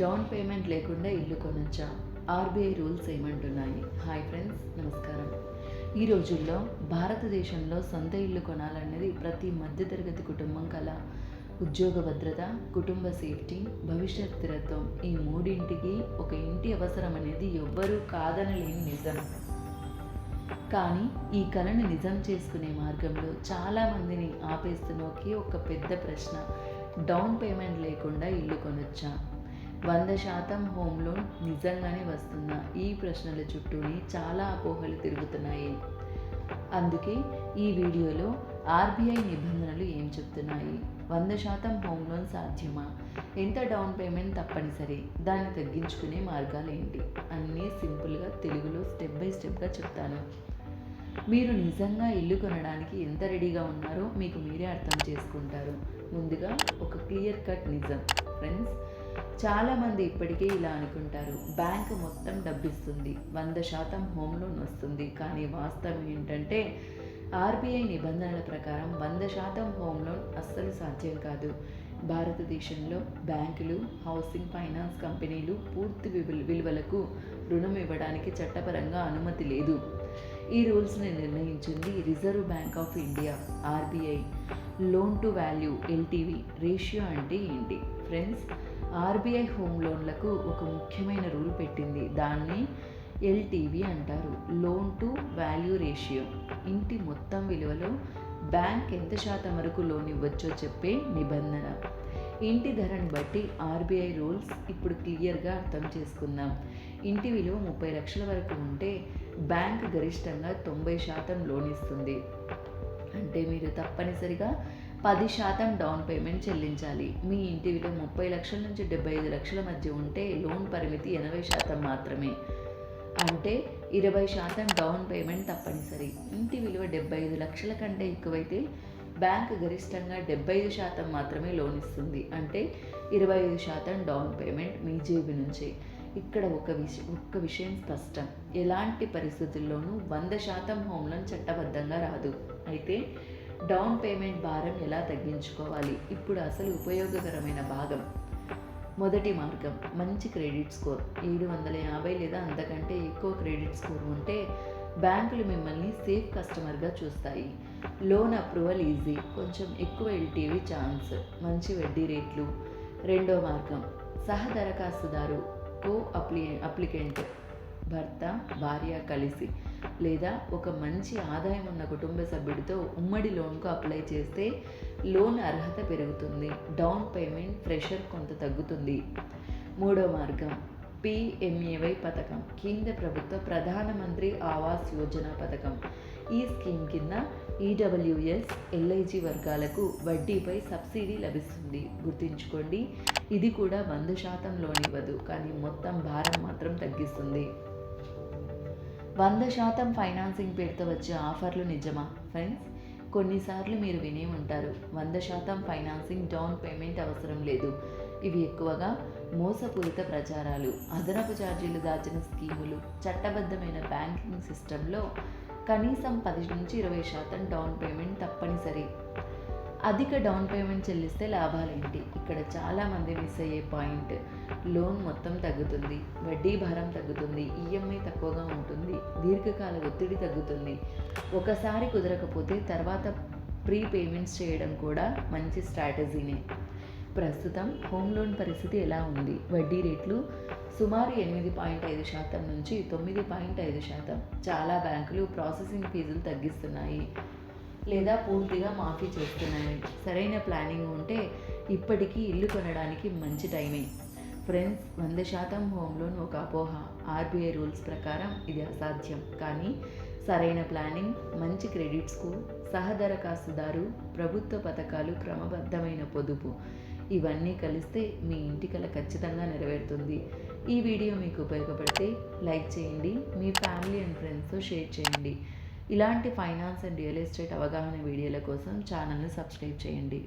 Down payment లేకుండా ఇల్లు కొనొచ్చా? ఆర్బీఐ రూల్స్ ఏమంటున్నాయి? హాయ్ ఫ్రెండ్స్ నమస్కారం. ఈ రోజుల్లో భారతదేశంలో సొంత ఇల్లు కొనాలన్నది ప్రతి మధ్యతరగతి కుటుంబం కల. ఉద్యోగ భద్రత కుటుంబ సేఫ్టీ భవిష్యత్ స్థిరత్వం ఈ మూడింటికి ఒక ఇంటి అవసరం అనేది ఎవ్వరూ కాదనలేని నిజం. కానీ ఈ కళను నిజం చేసుకునే మార్గంలో చాలామందిని ఆపేస్తున్న ఒకే ఒక పెద్ద ప్రశ్న. డౌన్ పేమెంట్ లేకుండా ఇల్లు కొనొచ్చా? వంద శాతం హోమ్ లోన్ నిజంగానే వస్తుందా ఈ ప్రశ్నల చుట్టూనే చాలా అపోహలు తిరుగుతున్నాయి. అందుకే ఈ వీడియోలో ఆర్బీఐ నిబంధనలు ఏం చెప్తున్నాయి? వంద శాతం హోమ్ లోన్ సాధ్యమా? ఎంత డౌన్ పేమెంట్ తప్పనిసరి? దాన్ని తగ్గించుకునే మార్గాలు ఏంటి? అన్నీ సింపుల్గా తెలుగులో స్టెప్ బై స్టెప్గా చెప్తాను. మీరు నిజంగా ఇల్లు కొనడానికి ఎంత రెడీగా ఉన్నారో మీకు మీరే అర్థం చేసుకుంటారు. ముందుగా ఒక క్లియర్ కట్ నిజం. ఫ్రెండ్స్ చాలామంది ఇప్పటికే ఇలా అనుకుంటారు. బ్యాంకు మొత్తం డబ్బిస్తుంది. వంద శాతం హోమ్ లోన్ వస్తుంది. కానీ వాస్తవం ఏంటంటే ఆర్బీఐ నిబంధనల ప్రకారం వంద శాతం హోమ్ లోన్ అస్సలు సాధ్యం కాదు. భారతదేశంలో బ్యాంకులు హౌసింగ్ ఫైనాన్స్ కంపెనీలు పూర్తి విలువలకు రుణం ఇవ్వడానికి చట్టపరంగా అనుమతి లేదు. ఈ రూల్స్ని నిర్ణయించింది Reserve Bank of India RBI. Loan to value LTV ratio అంటే ఏంటి? ఫ్రెండ్స్ ఆర్బీఐ హోమ్ లోన్లకు ఒక ముఖ్యమైన రూల్ పెట్టింది. దాన్ని ఎల్టీవీ అంటారు. Loan to value ratio. ఇంటి మొత్తం విలువలో బ్యాంక్ ఎంత శాతం వరకు లోన్ ఇవ్వచ్చో చెప్పే నిబంధన. ఇంటి ధరను బట్టి ఆర్బీఐ రూల్స్ ఇప్పుడు క్లియర్గా అర్థం చేసుకుందాం. ఇంటి విలువ ముప్పై లక్షల వరకు ఉంటే బ్యాంక్ గరిష్టంగా తొంభై శాతం లోన్ ఇస్తుంది. అంటే మీరు తప్పనిసరిగా పది శాతం డౌన్ పేమెంట్ చెల్లించాలి. మీ ఇంటి విలువ ముప్పై లక్షల నుంచి డెబ్బై ఐదు లక్షల మధ్య ఉంటే లోన్ పరిమితి ఎనభై శాతం మాత్రమే. అంటే ఇరవై శాతం డౌన్ పేమెంట్ తప్పనిసరి. ఇంటి విలువ డెబ్బై ఐదు లక్షల కంటే ఎక్కువైతే బ్యాంక్ గరిష్టంగా డెబ్బై ఐదు శాతం మాత్రమే లోన్ ఇస్తుంది. అంటే ఇరవై ఐదు శాతం డౌన్ పేమెంట్ మీ జేబు నుంచే. ఇక్కడ ఒక విషయం ఒక్క విషయం స్పష్టం. ఎలాంటి పరిస్థితుల్లోనూ వంద శాతం హోమ్ లోన్ చట్టబద్ధంగా రాదు. అయితే డౌన్ పేమెంట్ భారం ఎలా తగ్గించుకోవాలి? ఇప్పుడు అసలు ఉపయోగకరమైన భాగం. మొదటి మార్గం మంచి క్రెడిట్ స్కోర్. ఏడు వందల యాభై లేదా అంతకంటే ఎక్కువ క్రెడిట్ స్కోర్ ఉంటే బ్యాంకులు మిమ్మల్ని సేఫ్ కస్టమర్గా చూస్తాయి. Loan approval easy. కొంచెం ఎక్కువ ఎల్టీవీ ఛాన్స్. మంచి వడ్డీ రేట్లు. రెండో మార్గం సహ దరఖాస్తుదారు కో అప్లి అప్లికెంట్. భర్త భార్య కలిసి లేదా ఒక మంచి ఆదాయం ఉన్న కుటుంబ సభ్యుడితో ఉమ్మడి లోన్కు అప్లై చేస్తే లోన్ అర్హత పెరుగుతుంది. డౌన్ పేమెంట్ ప్రెషర్ కొంత తగ్గుతుంది. మూడో మార్గం పిఎంఏవై పథకం కేంద్ర ప్రభుత్వ ప్రధానమంత్రి ఆవాస్ యోజన పథకం. ఈ స్కీమ్ కింద ఈడబ్ల్యూఎస్ ఎల్ఐజి వర్గాలకు వడ్డీపై సబ్సిడీ లభిస్తుంది. గుర్తుంచుకోండి ఇది కూడా వంద శాతం లోన్ ఇవ్వదు కానీ మొత్తం భారం మాత్రం తగ్గిస్తుంది. వంద శాతం ఫైనాన్సింగ్ పేరుతో వచ్చే ఆఫర్లు నిజమా ఫ్రెండ్స్? కొన్నిసార్లు మీరు వినే ఉంటారు. వంద శాతం ఫైనాన్సింగ్ డౌన్ పేమెంట్ అవసరం లేదు. ఇవి ఎక్కువగా మోసపూరిత ప్రచారాలు. అదనపు ఛార్జీలు దాచిన స్కీములు చట్టబద్ధమైన బ్యాంకింగ్ సిస్టంలో కనీసం పది నుంచి ఇరవై శాతం డౌన్ పేమెంట్ తప్పనిసరి. అధిక డౌన్ పేమెంట్ చెల్లిస్తే లాభాలేంటి? ఇక్కడ చాలామంది మిస్ అయ్యే పాయింట్ లోన్ మొత్తం తగ్గుతుంది వడ్డీ భారం తగ్గుతుంది ఈఎంఐ తక్కువగా ఉంటుంది దీర్ఘకాల ఒత్తిడి తగ్గుతుంది. ఒకసారి కుదరకపోతే తర్వాత ప్రీ పేమెంట్స్ చేయడం కూడా మంచి స్ట్రాటజీనే. ప్రస్తుతం హోమ్ లోన్ పరిస్థితి ఎలా ఉంది? వడ్డీ రేట్లు సుమారు ఎనిమిది పాయింట్ ఐదు శాతం నుంచి తొమ్మిది పాయింట్ ఐదు శాతం. చాలా బ్యాంకులు ప్రాసెసింగ్ ఫీజులు తగ్గిస్తున్నాయి. లేదా పూర్తిగా మాఫీ చేస్తున్నాయి. సరైన ప్లానింగ్ ఉంటే ఇప్పటికీ ఇల్లు కొనడానికి మంచి టైమే. ఫ్రెండ్స్ వంద శాతం హోమ్ లోన్ ఒక అపోహ. ఆర్బీఐ రూల్స్ ప్రకారం ఇది అసాధ్యం. కానీ సరైన ప్లానింగ్ మంచి క్రెడిట్ స్కోర్ సహదరఖాస్తుదారు ప్రభుత్వ పథకాలు క్రమబద్ధమైన పొదుపు. ఇవన్నీ కలిస్తే మీ ఇంటి కల ఖచ్చితంగా నెరవేరుతుంది. ఈ వీడియో మీకు ఉపయోగపడితే లైక్ చేయండి మీ ఫ్యామిలీ అండ్ ఫ్రెండ్స్తో షేర్ చేయండి. ఇలాంటి ఫైనాన్స్ అండ్ రియల్ ఎస్టేట్ అవగాహన వీడియోల కోసం ఛానల్ని సబ్స్క్రైబ్ చేయండి.